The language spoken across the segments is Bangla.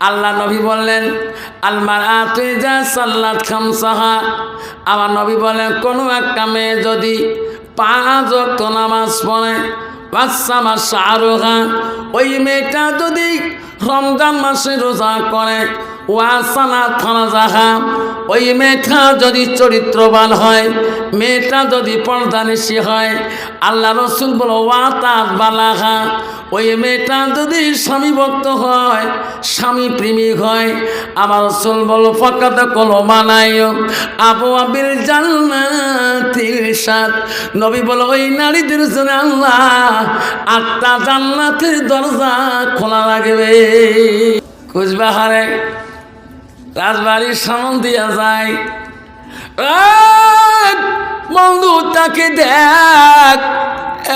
আল্লাহ নবী বললেন আলমার যা সাল্লাত খামসাহা। আমার নবী বলেন কোনো একটা মেয়ে যদি পাঁচ অক্ত নামাজ পড়ে বাচ্চা শাহরুখা ওই মেয়েটা যদি রমজান মাসে রোজা করে ওয়াসানা থানা ওই মেয়েটা যদি চরিত্রবান হয়, মেয়েটা যদি পর্দানিসী হয়, আল্লাহ রসুল বলো, ওয়া তার বালাহা ওই মেয়েটা যদি স্বামী ভক্ত হয়, স্বামী প্রেমিক হয় আমার রসুল বলো ফকাত কলো মানাই আবু আবির জান্নাতির সাথ। নবী বলো, ওই নারীদের জন্য আল্লাহ আটটা জান্নাতের দরজা খোলা লাগবে কুচবাহারে রাজবাড়ির সামন দিয়া যায়। বন্ধু, তাকে দেখ,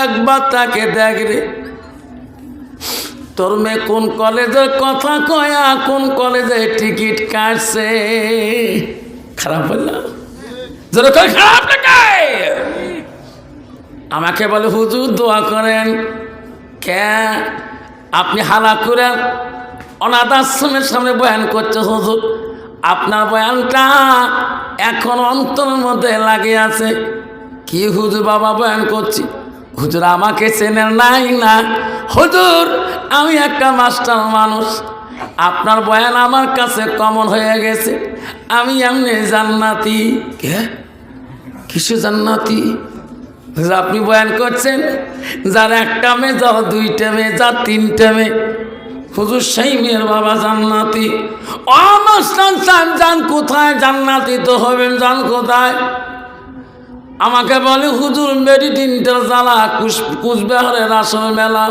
একবার তাকে দেখ রে। তোর মেয়ে কোন কলেজের কথা কয়া, কোন কলেজে টিকিট কাটছে? খারাপ বললাম যেন কই খারাপ আমাকে বলে, হুজুর, দোয়া করেন। কে? আপনি হালা করে অনাথ আশ্রমের সামনে বয়ান করছে, হুজুর। আপনার বয়ানটা এখন অন্তরের মধ্যে লাগে আছে। কি হুজুর বাবা বয়ান করছি? হুজুর আমাকে চেনেন নাই না? হুজুর, আমি একটা মাস্টার মানুষ। আপনার বয়ান আমার কাছে কমন হয়ে গেছে। আমি এমনি জান্নাতি। কে? কিসে জান্নাতি? আপনি বয়ান করছেন? যার একটা যার দুইটা মেয়ে, যার তিনটে মেয়ে। হুজুর সেই মেয়ের বাবা জান্নাতি। অনস্থান চান যান কোথায়? জান্নাতি তো হবেন যান কোথায়? আমাকে বলে, হুজুর, মেরি তিনটার জ্বালা কুচ কুচবিহারের আসর মেলা?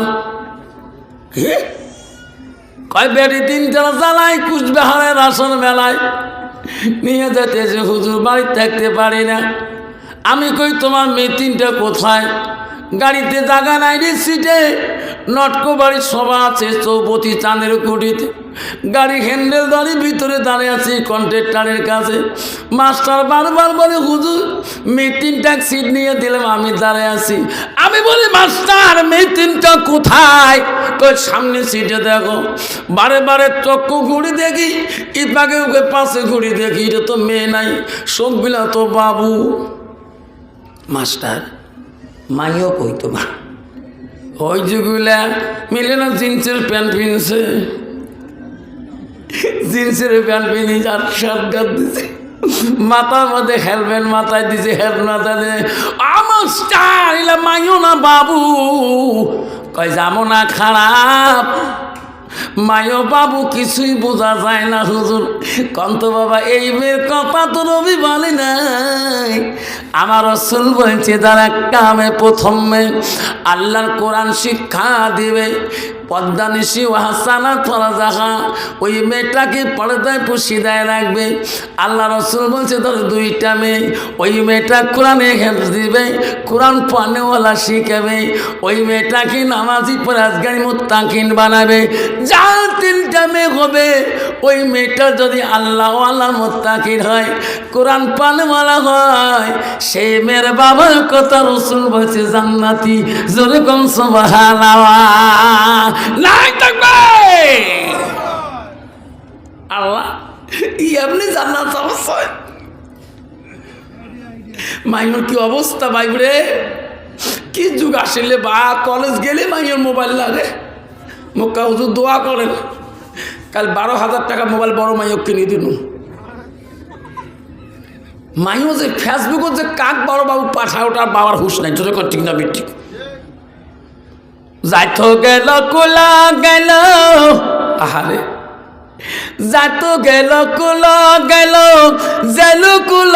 কয় বেরি তিনটার জ্বালায় কুচবিহারের আসর মেলায়? নিয়ে যেতেছে হুজুর বাড়ি থাকতে পারি না। আমি কই, তোমার মেয়ে তিনটা কোথায়? গাড়িতে জায়গা নাই রে সিটে। নটকো বাড়ির সভা আছে, চৌপতি চাঁদের কুটিতে গাড়ি হ্যান্ডেল দাঁড়িয়ে ভিতরে দাঁড়িয়ে আছি কন্ট্রাক্টারের কাছে। মাস্টার বারবার বলে, হুজুর তিনটা সিট নিয়ে দিলাম, আমি দাঁড়িয়ে আছি। আমি বলি, মাস্টার তিনটা কোথায়? কই, সামনে সিটে দেখো। বারে বারে চক্ষু ঘুরি দেখি, ইপাকে ওকে পাশে ঘুরি দেখি, এটা তো মেয়ে নাই সব বিলা তো বাবু। মাস্টার মাইও কই তোমার? ওই যেগুলা মিলে না জিন্সের প্যান্ট পিনছে। জিন্সের প্যান্ট পিনি আর শার্ট গাত দিছে। মাথার মধ্যে হেলমেট মাথায় দিছে, হেড মাথা দিয়ে। আমার মাইও না বাবু। কয়, যাব না খারাপ। মায়ো বাবু, কিছুই বোঝা যায় না, হুজুর। কন্ত বাবা, এই মেয়ের কথা তো রবি বলে নাই। আমার রসুল বলছে তারা কামে প্রথমে আল্লাহর কোরআন শিক্ষা দিবে পদ্মানিসি ও হাসানা থরা যাহা ওই মেয়েটাকে পর্দায় পুষিদায় রাখবে আল্লাহ রসুল বলছে, তোর দুইটা মেয়ে। ওই মেয়েটা কোরআনে হেল্প দিবে, কোরআন পানেওয়ালা শিখাবে। ওই মেয়েটাকে নামাজি পরাজগারি মোত্তাকিন বানাবে। যা তিনটা মেয়ে হবে, ওই মেয়েটা যদি আল্লাহ আল্লাহ মোত্তাকিন হয়, কোরআন পানেওয়ালা হয়, সেই মেয়ের বাবার কথা রসুল বলছে, জান্নাতি, জোরে কম সবাহালাওয়া নাই থাকবে। আল্লাহ, ই এমনি জান্নাত অবশ্যই মাইনুর কি অবস্থা ভাই রে? কি যুগ আসলে বা কলেজ গেলে মাইনুর মোবাইল লাগে। মুক্কা হুজুর দোয়া করেন, কাল বারো হাজার টাকা মোবাইল বড় মাইও কিনে দিন। মাইও যে ফেসবুকত যে কাক বড় বাবু পাঠায় ওটার বাবার হুশ নাই। যদি ঠিক না ঠিক। যাইতো গেল কুলা গেল, আহারে। যাতো গেল কুল গেল জেলু কুল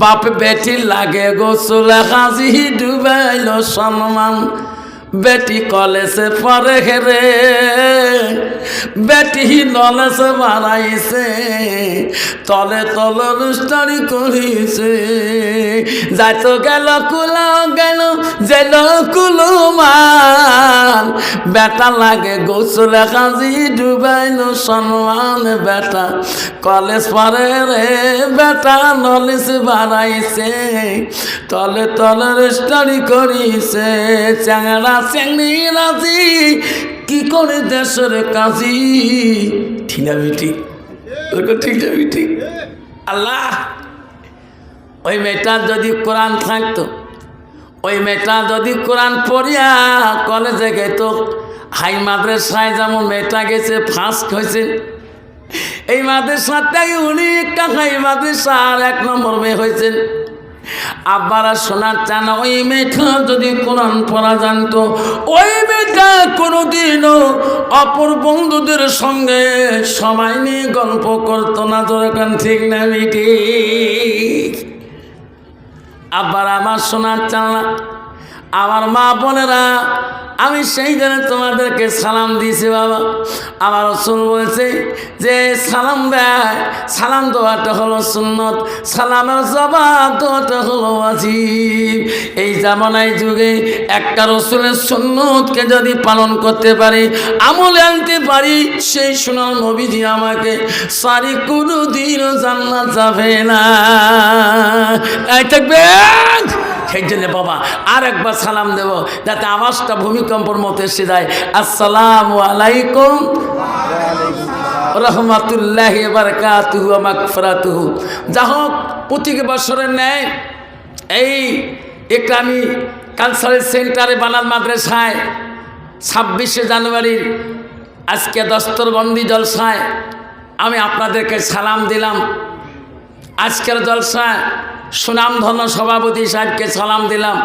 বাপ বেটি লাগে গোসল হাজি ডুবাইল সম্মান। বেটি কলেজে পরে হেরে, বেটি নলেজে বাড়াইছে, তলে তল রুস্টারি করিছে। যাইতো গেল কুলা গেল জেল কুলো মান বেটা লাগে গোসল কাজি ডুবাইল সম্মান বেটা। কলেজ পরে রে বেটা নলেজ বাড়াইছে, তলে তলে স্টাডি করিছে। চ্যাংড়া চ্যাংড়ি রাজি, কি করে দেশের কাজী? ঠিক না ঠিক ঠিক না ঠিক আল্লাহ! ওই মেয়েটা যদি কোরআন থাকতো, ওই মেয়েটা যদি কোরআন পড়িয়া কলেজে গেত, হাই মাদ্রাসায় যেমন মেয়েটা গেছে ফার্স্ট হয়েছে। এই মাদ্রাসার থেকে উনি একটা হাই মাদ্রাসার এক নম্বর মেয়ে হয়েছেন আব্বারা শোনার চান, ওই মেয়েটা যদি কোরআন পড়া জানতো, ওই মেয়েটা কোনোদিনও অপর বন্ধুদের সঙ্গে সময় নিয়ে গল্প করতো না দরকার ঠিক না মিটি আব্বার আমার শোনার চান না আমার মা বোনেরা, আমি সেই জন্য তোমাদেরকে সালাম দিয়েছি বাবা। আমার রসুল বলছে যে, সালাম দেয়, সালাম দেওয়াটা হলো সুন্নত, সালামের জবাব দেওয়াটা হলো আজিব এই জামানায় যুগে একটা রসুলের সুন্নতকে যদি পালন করতে পারি, আমলে আনতে পারি, সেই সোনার নবীজি আমাকে, সারি কোনো দিনও জান্নাত যাবে না। থাকবে। সেই জন্য বাবা আর একবার সালাম দেব, যাতে আওয়াজটা ভূমিকম্পর মতো এসে যায়। আসসালাম আলাইকুম। রহমাতুল্লাহ বারকাতুহু মাগফিরাতুহু। যা হোক প্রতি বছরের ন্যায়, এই আমি কালচারাল সেন্টারে বানাল মাদ্রাসায়, ছাব্বিশে জানুয়ারির আজকে দস্তরবন্দি জলসায় আমি আপনাদেরকে সালাম দিলাম। আজকের জলসায় সুনামধন্য সভাপতি সাহেবকে সালাম দিলাম।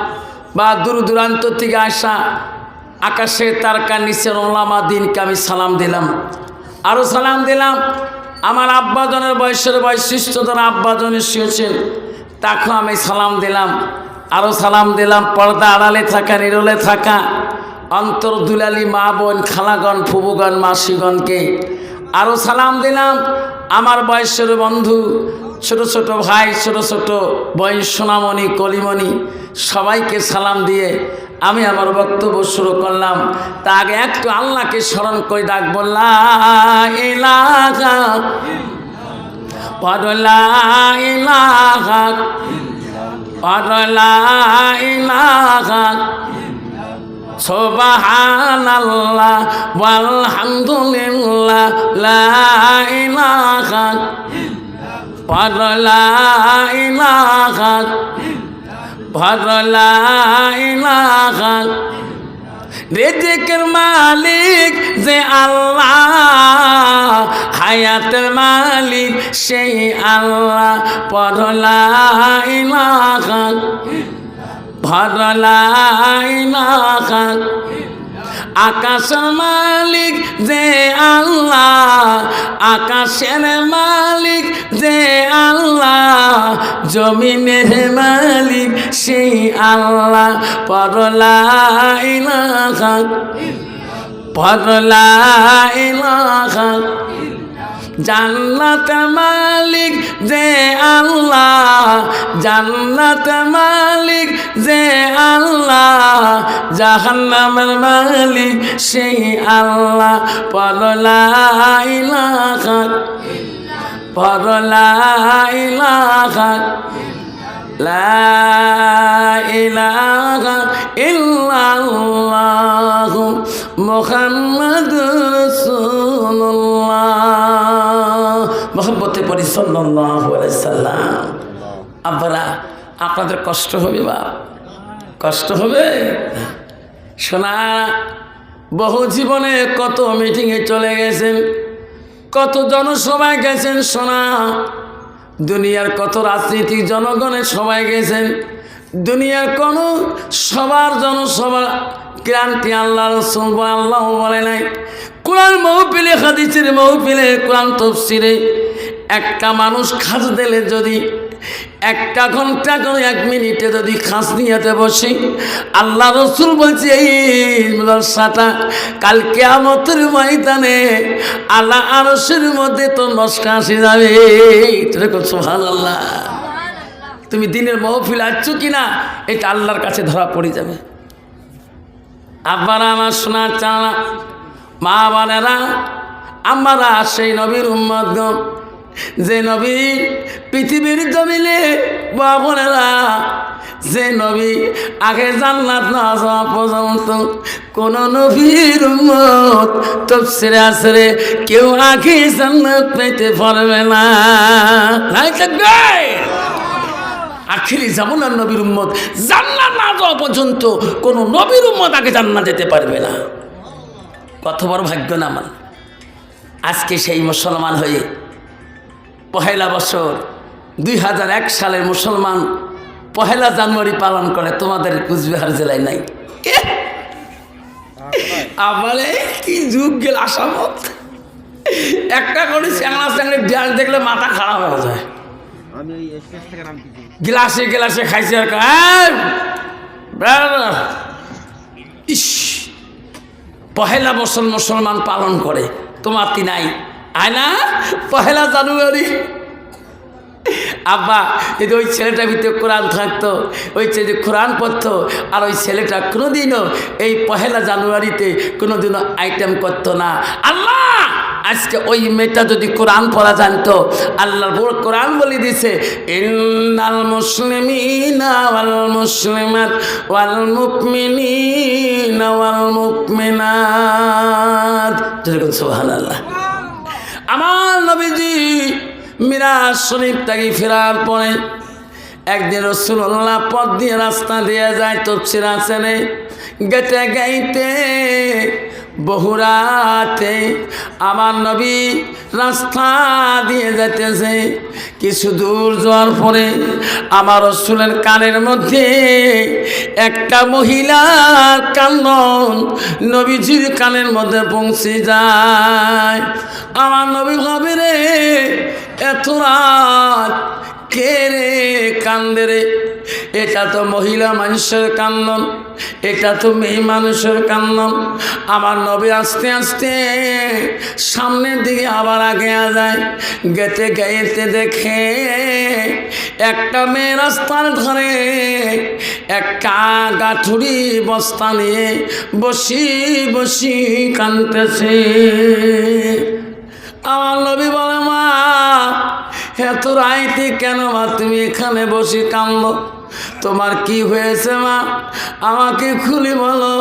বা দূর দূরান্ত থেকে আসা আকাশের তারকা নিচের ওলামা দিনকে আমি সালাম দিলাম। আরও সালাম দিলাম। আমার আব্বাজনের বয়সের বৈশিষ্ট্যতার আব্বাজনে শুয়েছেন তাকেও আমি সালাম দিলাম। আরও সালাম দিলাম। পর্দা আড়ালে থাকা, নিরলে থাকা, অন্তর দুলালি মা বোন, খালাগণ, ফুবুগণ, মাসিগণকে। আরও সালাম দিলাম। আমার বয়সের বন্ধু ছোট ছোট ভাই, ছোট ছোট বয়স সোনামণি, কলিমণি, সবাইকে সালাম দিয়ে আমি আমার বক্তব্য শুরু করলাম। তা আগে একটু আল্লাহকে স্মরণ করে ডাক বললাম লা রেজেকের মালিক যে আল্লাহ হায়াতের মালিক সেই আল্লাহ। ইলাহা ভরলা ইলাহা। আকাশের মালিক যে আল্লাহ, আকাশের মালিক যে আল্লাহ, জমিনের মালিক সেই আল্লাহ। পরলা পরলা ইলাহা। জান্নাত মালিক যে আল্লাহ জান্নাত মালিক যে আল্লাহ, জাহান্নামের মালিক সেই আল্লাহ। পরলা ইলাহা পরলা ইলাহা লা ইলাহা ইল্লাল্লাহ। রাসূলুল্লাহ। মোহাম্মতে আলাইহি সাল্লাম। আব্বারা, আপনাদের কষ্ট হবে বা কষ্ট হবে? শোনা, বহু জীবনে কত মিটিংয়ে চলে গেছেন, কত জনসভায় গেছেন, শোনা। দুনিয়ার কত রাজনীতিক জনগণের সবাই গেছেন, দুনিয়ার কোনো সবার জনসভা ক্রান্তি আল্লাহ রসুল আল্লাহ বলে নাই। কোরআন মহফিলে হাদিসের মহফিলে কোরআন তফসিরে একটা মানুষ খাস দিলে যদি একটা ঘণ্টা করে এক মিনিটে যদি খাস নিয়েতে বসি আল্লাহ রসুল বলছে এই ব্যবসাটা কালকে আমতের ময়দানে আল্লাহ আরসের মধ্যে তো নস্কা আসে যাবে। সোহান আল্লাহ তুমি দিনের মহফিল আসছো কি না এটা আল্লাহর কাছে ধরা পড়ে যাবে। আব্বারা আমার শোনার চানা মা বোনেরা, আমরা সেই নবীর উম্মত যে নবী পৃথিবীর জমিনে বাবনেরা যে নবী আগে জান্নাত না যাওয়া পর্যন্ত কোন নবীর উম্মত তফসিরে আসরে কেউ আগে জান্নাত পেতে পারবে না। আখিরি জামুনার নবীর উম্মত জান্নাত না যাওয়া পর্যন্ত কোনো নবীর উম্মত আগে জান্নাত যেতে পারবে না। কত বড় ভাগ্য না আমার। আজকে সেই মুসলমান হয়ে পহেলা বছর দুই হাজার এক সালের মুসলমান পহেলা জানুয়ারি পালন করে, তোমাদের কুচবিহার জেলায় নাই! আমারে কি যুগ গেল আসামত। একটা করে চ্যাংলা চ্যাংড়ি ডাল দেখলে মাথা খারাপ হয়ে যায়। আমি গ্লাসে গ্লাসে খাইছে আর ইস! পহেলা বছর মুসলমান পালন করে, তোমার কি নাই? আয় না, পহেলা জানুয়ারি। আব্বা, যদি ওই ছেলেটার ভিতরে কোরআন থাকতো, ওই ছেলে কোরআন পড়তো, আর ওই ছেলেটা কোনোদিনও এই পহেলা জানুয়ারিতে কোনোদিনও আইটেম করতো না। আল্লাহ! আজকে ওই মেয়েটা যদি কোরআন পড়া জানতো আল্লাহর বড় কোরআন বলে দিছে ইন্নাল মুসলিমিনা ওয়াল মুসলিমাত ওয়াল মুকমিনিনা ওয়াল মুকমিনাত। যেরকম সুবহানাল্লাহ। আমার নবীজি মিরাজ শরীফ থেকে ফেরার পরে একদিন রসুল্লাহ পথ দিয়ে রাস্তা দিয়ে যায় তফসির আসেনে গেতে গাইতে বহুরাতে আমার নবী রাস্তা দিয়ে যাইতেছে। কিছু দূর যাওয়ার পরে আমার রসুলের কানের মধ্যে একটা মহিলার কান্দন নবীজির কানের মধ্যে পৌঁছে যায়। আমার নবী ভাবে রে এত রাত কে রে কান্দে রে? এটা তো মহিলা মানুষের কান্দন, এটা তো মেয়ে মানুষের কান্দন। আমার নবী আস্তে আস্তে সামনের দিকে আবার আগে যায়, গেতে গাইতে দেখে একটা মেয়ে রাস্তার ধরে একটা গাঠুরি বস্তা নিয়ে বসি বসি কানতেছে আমার নবী বলে, মা এত রাইতে কেন মা তুমি এখানে বসে কান্দ তোমার কি হয়েছে মা? আমাকে খুলি বলো।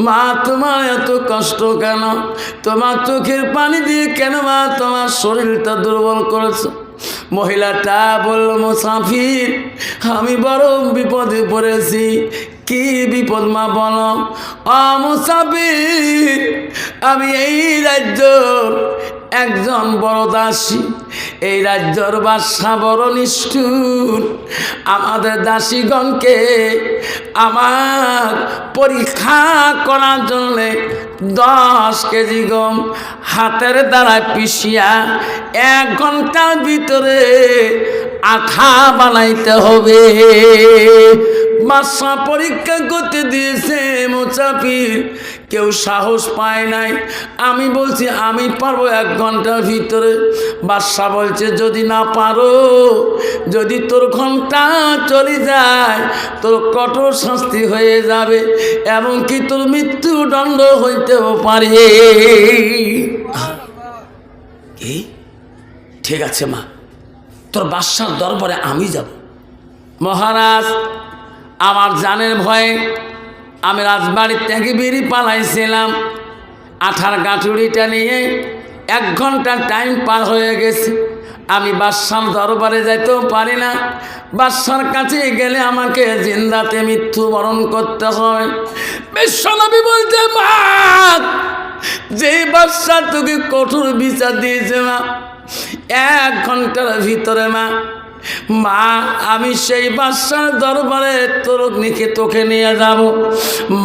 মা, তোমার এত কষ্ট কেন? তোমার চোখের পানি দিয়ে কেন মা তোমার শরীরটা দুর্বল করেছ? মহিলাটা বলল, মুসাফির, আমি বড় বিপদে পড়েছি। কি বিপদ মা বলো? অ, মুসাফির, আমি এই রাজ্যর একজন বড় দাসী। এই রাজ্যর বাদশা বড় নিষ্ঠুর। আমাদের দাসীগণকে আমার পরীক্ষা করার জন্যে দশ কেজি গম হাতের দ্বারা পিষিয়া এক ঘণ্টার ভিতরে আঠা বানাইতে হবে। বাদশা পরীক্ষা করতে দিয়েছে মুসাফির। কেউ সাহস পায় নাই। আমি বলছি, আমি পারব এক ঘণ্টার ভিতরে। বাদশা বলছে, যদি না পারো, যদি তোর ঘণ্টা চলে যায়, তোর কঠোর শাস্তি হয়ে যাবে এমনকি তোর মৃত্যুদণ্ড হইতেও পারে? কি? ঠিক আছে, মা। তোর বাদশার দরবারে আমি যাব। মহারাজ, আমার জানের ভয়ে আমি রাজবাড়ির থেকে বেরিয়ে পালাইছিলাম। আঠার গাঁটুড়িটা নিয়ে এক ঘণ্টা টাইম পার হয়ে গেছে। আমি বাদশার দরবারে যাইতেও পারি না। বাদশার কাছে গেলে আমাকে জিন্দাতে মৃত্যুবরণ করতে হয়। বিশ্বনবী বলতে মা, যে বাদশা তোকে কঠোর বিচার দিয়েছে মা, এক ঘণ্টার ভিতরে মা মা, আমি সেই বাদশার দরবারে তোর নিকে তোকে নিয়ে যাব।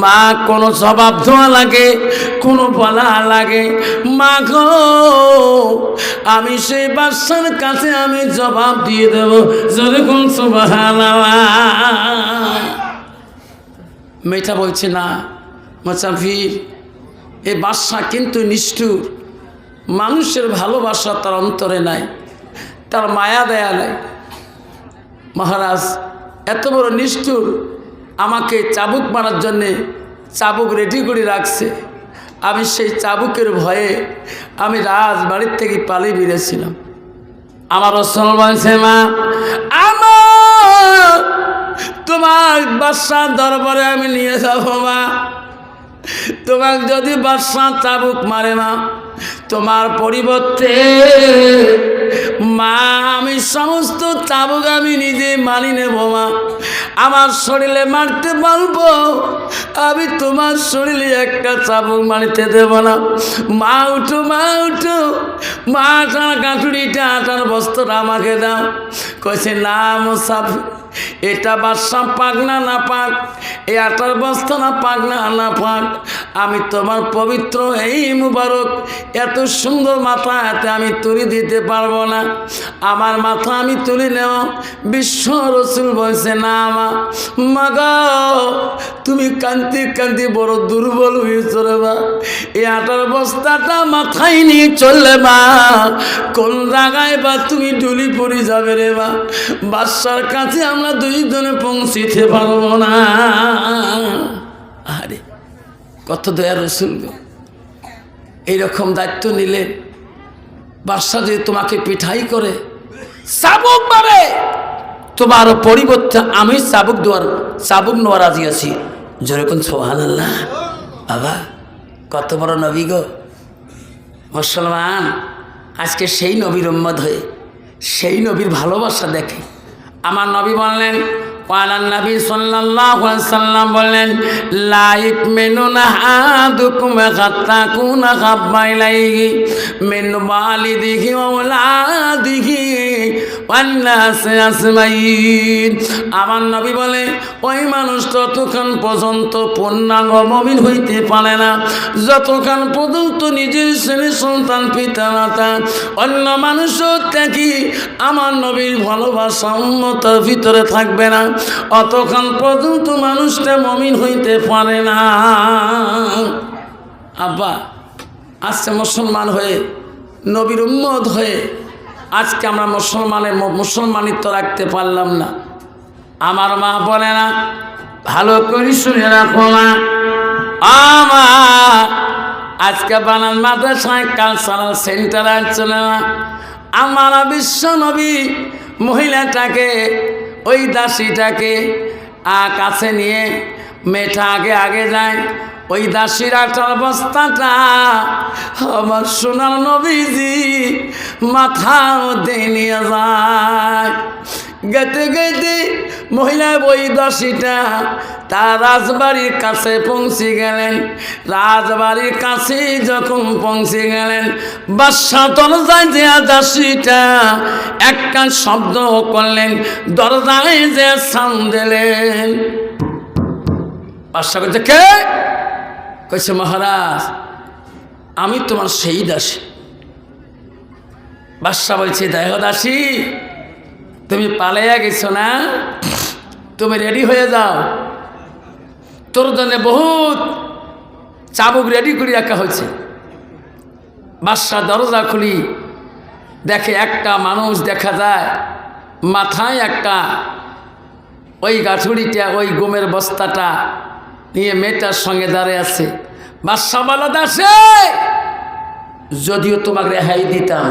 মা, কোনো জবাব দেওয়া লাগে, কোনো বলা লাগে। মা গো, আমি সেই বাদশার কাছে আমি জবাব দিয়ে দেব। যদি কোন মেয়েটা বলছে, না মোচাফির এ বাদশা কিন্তু নিষ্ঠুর। মানুষের ভালোবাসা তার অন্তরে নাই, তার মায়া দেয়া নাই। মহারাজ, এত বড় নিষ্ঠুর আমাকে চাবুক মারার জন্যে চাবুক রেডি করে রাখছে। আমি সেই চাবুকের ভয়ে আমি রাজবাড়ির থেকে পালিয়ে বেরিয়েছিলাম। আমার রসল বলছে, মা, আমার তোমার বাদশাহ দরবারে আমি নিয়ে যাব, মা। তোমার যদি বাদশাহ চাবুক মারে না তোমার পরিবর্তে মা, আমি সমস্ত চাবুক আমি নিজে মানি নেব, মা। আমার শরীরে মারতে পারব, আমি তোমার শরীরে একটা চাবুক মারিতে দেব না। মা, উঠো মা উঠো। মা আটার কাঁটুরিটা আটার বস্ত্রটা আমাকে দাও। কইছে, না, মুসাফির এটা বাদশাহ পাক না না পাক? এই আটার বস্তা না পাক না না পাক? আমি তোমার পবিত্র এই মুবারক, এত সুন্দর মাথা এতে আমি তুলি দিতে পারব না। আমার মাথা আমি তুলি নেব বিশ্ব রসুল বলছে, না মা। মাগা, তুমি কান্তি কান্তি বড় দুর্বল হয়েছ রে বা এই আটার বস্তাটা মাথায় নিয়ে চললে মা। কোন জায়গায় বা তুমি ডুলি পড়ে যাবে রে বা বাদশার কাছে আমরা দুইজনে পৌঁছিতে পারব না। আরে কত দয়া রসুল এইরকম দায়িত্ব নিলে বাদশাহ যদি তোমাকে পিঠাই করে চাবুক মারে। তোমার পরিবর্তে আমি চাবুক দেওয়ার চাবুক নেওয়ার রাজি আছি। যেরকম সোহান আল্লাহ বাবা, কত বড় নবী গো। মুসলমান, আজকে সেই নবীর উম্মত হয়ে, সেই নবীর ভালোবাসা দেখে আমার নবী বললেন ওয়ালান নবী সাল্লাল্লাহু আলাইহি সাল্লাম বললেন লাইক মিনুন হাদুকুম হাত্তা কুনা হাব্বা ইলাইহি মিন ওয়ালিদিহি ওয়া আজমাইন আমার নবী বলে, ওই মানুষ ততক্ষণ পর্যন্ত পূর্ণাঙ্গ মমিন হইতে পারে না, যতক্ষণ পর্যন্ত নিজের ছেলে, সন্তান, পিতা, মাতা, অন্য মানুষও থাকি আমার নবীর ভালোবাসা উন্নতার ভিতরে থাকবে না। অতক্ষণ পর্যন্ত মানুষটা মমিন হইতে পারে না। আব্বা, আজকে মুসলমান হয়ে, নবীর উম্মত হয়ে, আজকে আমরা মুসলমানের মুসলমানিত্ব রাখতে পারলাম না। আমার মা বলে না, ভালো করে শুনে রাখো না আমা আজকে বানান মাদ্রাসায় কালচারাল সেন্টার চলে না। আমার বিশ্ব নবী মহিলাটাকে ওই দাসীটাকে কাছে নিয়ে মেয়েটা আগে আগে যায়। ওই দাসীর আটার বস্তাটা আমার সোনার নবীজি মাথা দিয়ে নিয়ে যায়। গেতে গেতে মহিলা ওই দাসীটা তার রাজবাড়ির কাছে পৌঁছে গেলেন। রাজবাড়ির কাছে যখন পৌঁছে গেলেন, বাদশাহ দরজায় যে দাসীটা একটা শব্দ করলেন, দরজায় যে সান দিলেন। বাদশাহ করছে কে? কইছে, মহারাজ, আমি তোমার সেই দাসী। বাদশাহ বলছে, দেহ দাসী? তুমি পালাইয়া গেছো না? তুমি রেডি হয়ে যাও। তোর জন্য বহুত চাবুক রেডি করে রাখা হয়েছে। বাদশাহ দরজা খুলি। দেখে একটা মানুষ দেখা যায়, মাথায় একটা ওই গাছুড়িটা ওই গমের বস্তাটা নিয়ে মেয়েটার সঙ্গে দাঁড়িয়ে আছে। বাদশাহ বলা, দাসে, যদিও তোমাকে রেহাই দিতাম,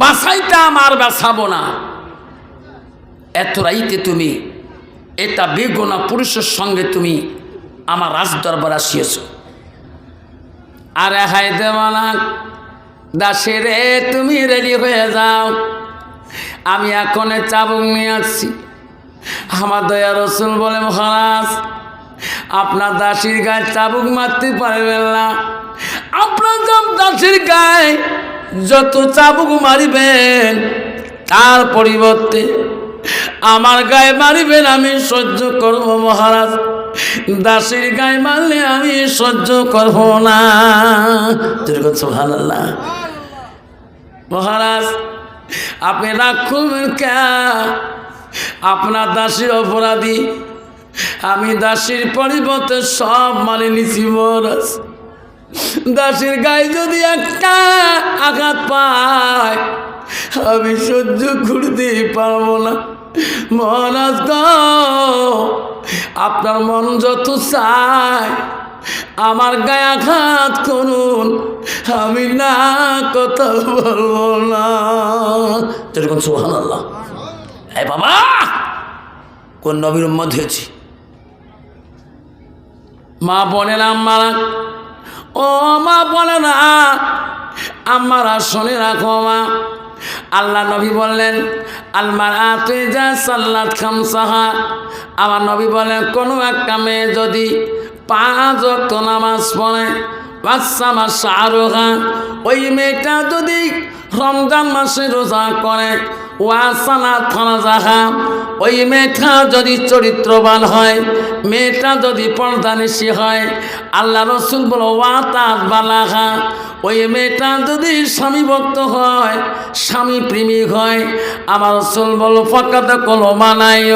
বাঁচাইতাম আর বাঁচাবো না। এত রাইতে তুমি এটা বেগুনা পুরুষের সঙ্গে তুমি আমার রাজ দরবার আসিয়েছ। আর দেব না দাসে রে, তুমি রেডি হয়ে যাও। আমি এখন চাবুক নিয়ে আসছি। আমার দয়া রসুল বলে, মহারাজ, আপনার দাসির গায়ে চাবুক মারতে পারবেন না। আপনার সব দাসির গায়ে যত চাবুক মারিবেন, তার পরিবর্তে আমার গায়ে মারিবেন, আমি সহ্য করব মহারাজ। দাসির গায়ে মারলে আমি সহ্য করব না। ভালো মহারাজ, আপনি রাখুন কে? আপনার দাসীর অপরাধী। আমি দাসীর পরিবর্তে সব মানে নিছি মহারাজ। দাসীর গায়ে যদি একটা আঘাত পায় আমি সহ্য করতে পারব না। মহারাজ আপনার মন যত চায়, আমার গায়ে আঘাত করুন। আমি না কথা বলব না। যেরকম সোহান আল্লাহ এই বাবা, কোন নবীর উম্মত হয়েছি? মা বলে না আম্মারা? ও মা বলে না। আম্মারা শুনে রাখো মা। আল্লাহ নবী বললেন আলমার আতে যা সাল্লাত খামসাহা। আমার নবী বলেন, কোনো একটা মেয়ে যদি পাঁচ অক্ট নামাজ পড়ে বাচ্চা শাহরুখা, ওই মেয়েটা যদি রমজান মাসে রোজা করে ওয়াসানা যাহা ওই মেয়েটা যদি চরিত্রবান হয়, মেয়েটা যদি পর্দানিসী হয়, আল্লাহ রসুল বলো ওয়াতাত বালাহা। ওই মেয়েটা যদি স্বামী ভক্ত হয়, স্বামী প্রেমিক হয় আমার রসুল বলো, ফকাত কলো মানায়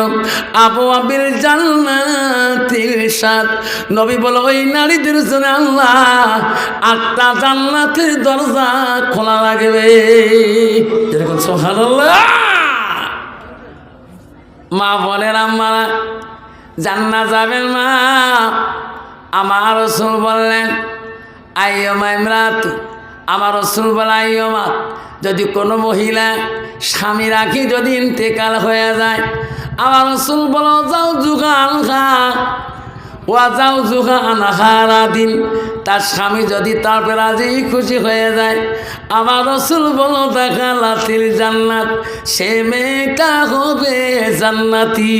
আবু আবির জান্নাতির সাথ। নবী বলো, ওই নারীদের জন্য আল্লাহ আটটা জান্নাতের দরজা খোলা লাগবে সোহানুল্লাহ মা বলেন আমারা জান্না যাবেন মা। আমার রসুল বললেন আইয়মা ইমরাত, আমার রসুল বলে আইয়মা যদি কোনো মহিলা স্বামী রাখি যদি ইন্তেকাল হয়ে যায়, আমার রসুল বলো, যাও জুগান খা। ওয়া যাও জুগান হারা দিন। তার স্বামী যদি তারপরে রাজি, খুশি হয়ে যায়। আমার রসুল বলো, দেখা লাতির জান্নাত, সে মেয়েটা হবে জান্নাতি।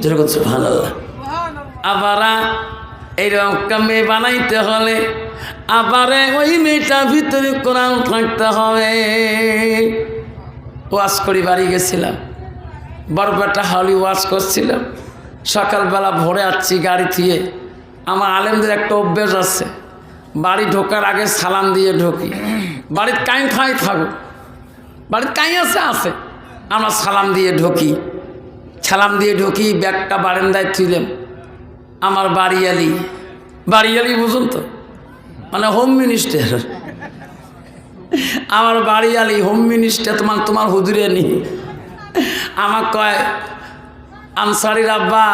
যেরকম ভালো আবারা, এইরকম মেয়ে বানাইতে হলে আবারে ওই মেয়েটার ভিতরে কোরআন থাকতে হবে। ওয়াশ করি বাড়ি গেছিলাম। বরপেটা হাওলি ওয়াশ করছিলাম। সকালবেলা ভোরে আসছি গাড়ি থিয়ে। আমার আলেমদের একটা অভ্যেস আছে। বাড়ি ঢোকার আগে সালাম দিয়ে ঢুকি। বাড়ির কাই খাই থাকো বাড়ির কাই আছে আছে। আমরা সালাম দিয়ে ঢুকি। সালাম দিয়ে ঢুকি, ব্যাগটা বারান্দায় তুলেন আমার বাড়িয়ালি। বাড়িয়ালি বুঝুন তো? মানে হোম মিনিস্টার আমার বাড়িয়ালি হোম মিনিস্টার তোমার তোমার হুজুরে নি আমার কয় আনসারির আব্বা,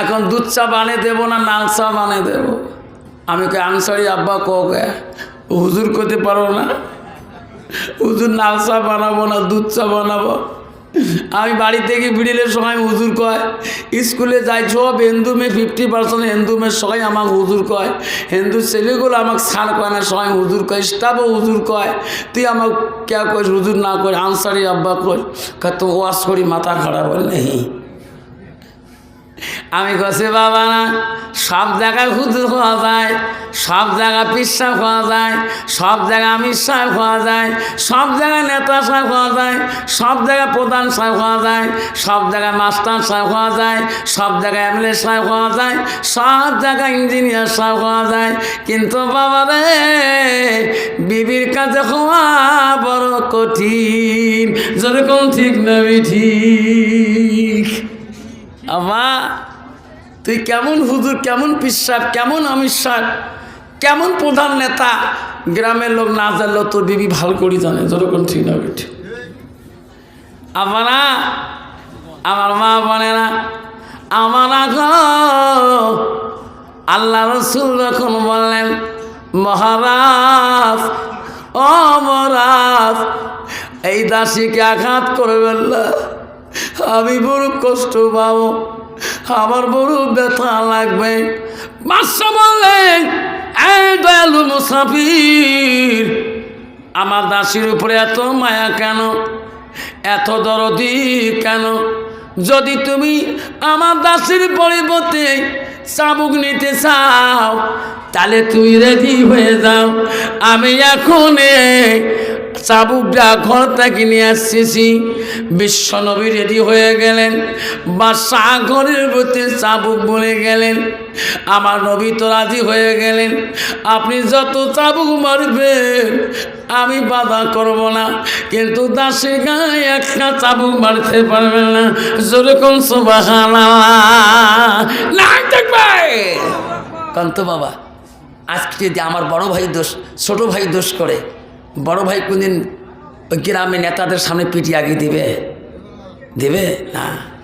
এখন দুধ চা বানিয়ে দেবো না, নাল চা বানিয়ে দেবো? আমি কে আনসারি আব্বা কে হুজুর করতে পারব না? হুজুর নালসা চা বানাবো না, দুধ চা বানাবো? আমি বাড়ি থেকে বিড়িলের সময় হুজুর কয়, স্কুলে যাই সব হিন্দু মেয়ে ফিফটি পার্সেন্ট হিন্দু মেয়ের সবাই আমাকে হুজুর কয়। হিন্দু ছেলেগুলো আমাকে সার কয় না সবাই হুজুর কয় স্টাফও হুজুর কয়। তুই আমাকে কে কইস হুজুর না করে আনসারি আব্বা কয় তো ওয়াশ করি, মাথা খারাপ হল নেই আমি কষে বাবা না, সব জায়গায় হুজুর হওয়া যায়, সব জায়গায় পিসাব হওয়া যায়, সব জায়গায় আমির সাহেব হওয়া যায়, সব জায়গায় নেতা সাহেব হওয়া যায়, সব জায়গায় প্রধান সাহেব হওয়া যায়, সব জায়গায় মাস্টার সাহেব হওয়া যায়, সব জায়গায় এমএলএ সাহেব হওয়া যায়, সব জায়গায় ইঞ্জিনিয়ার সাহেব হওয়া যায়। কিন্তু বাবা রে, বিবির কাছে হওয়া বড় কঠিন, যেরকম ঠিক নবি ঠিক। আবার তুই কেমন হুজুর, কেমন পিসাব, কেমন আমির সাহেব, কেমন প্রধান নেতা? গ্রামের লোক না জানলেও তোর বিবি ভালো করি জানে, যেরকম ঠিক না বেঠি আমারা আমার মা বলে না আমারা আল্লাহ রসুল যখন বললেন, মহারাজ অমরাজ এই দাসীকে আঘাত করবেন না আমি বড় কষ্ট পাবো। আমার বড় ব্যথা লাগবে। বাদশা বললেন এই দয়ালু মুসাফির, আমার দাসীর উপরে এত মায়া কেন? এত দরদি কেন? যদি তুমি আমার দাসীর পরিবর্তে চাবুক নিতে চাও, তাহলে তুমি রেডি হয়ে যাও। আমি এখন চাবুকটা ঘর থেকে নিয়ে আসতেছি। বিশ্বনবী রেডি হয়ে গেলেন। বাদশাহ ঘরের প্রতি চাবুক বলে গেলেন। আমার নবী তো রাজি হয়ে গেলেন। আপনি যত চাবুক মারবেন, আমি বাধা করব না। কিন্তু দাসের গায়ে একটা চাবুক মারতে পারবেন না। যেরকম সোবাহানা কান্ত বাবা, আজকে যদি আমার বড় ভাই দোষ, ছোট ভাই দোষ করে বড় ভাই কোনদিন ওই গ্রামে নেতাদের সামনে পিটিয়ে আগে দিবে? দেবে? না।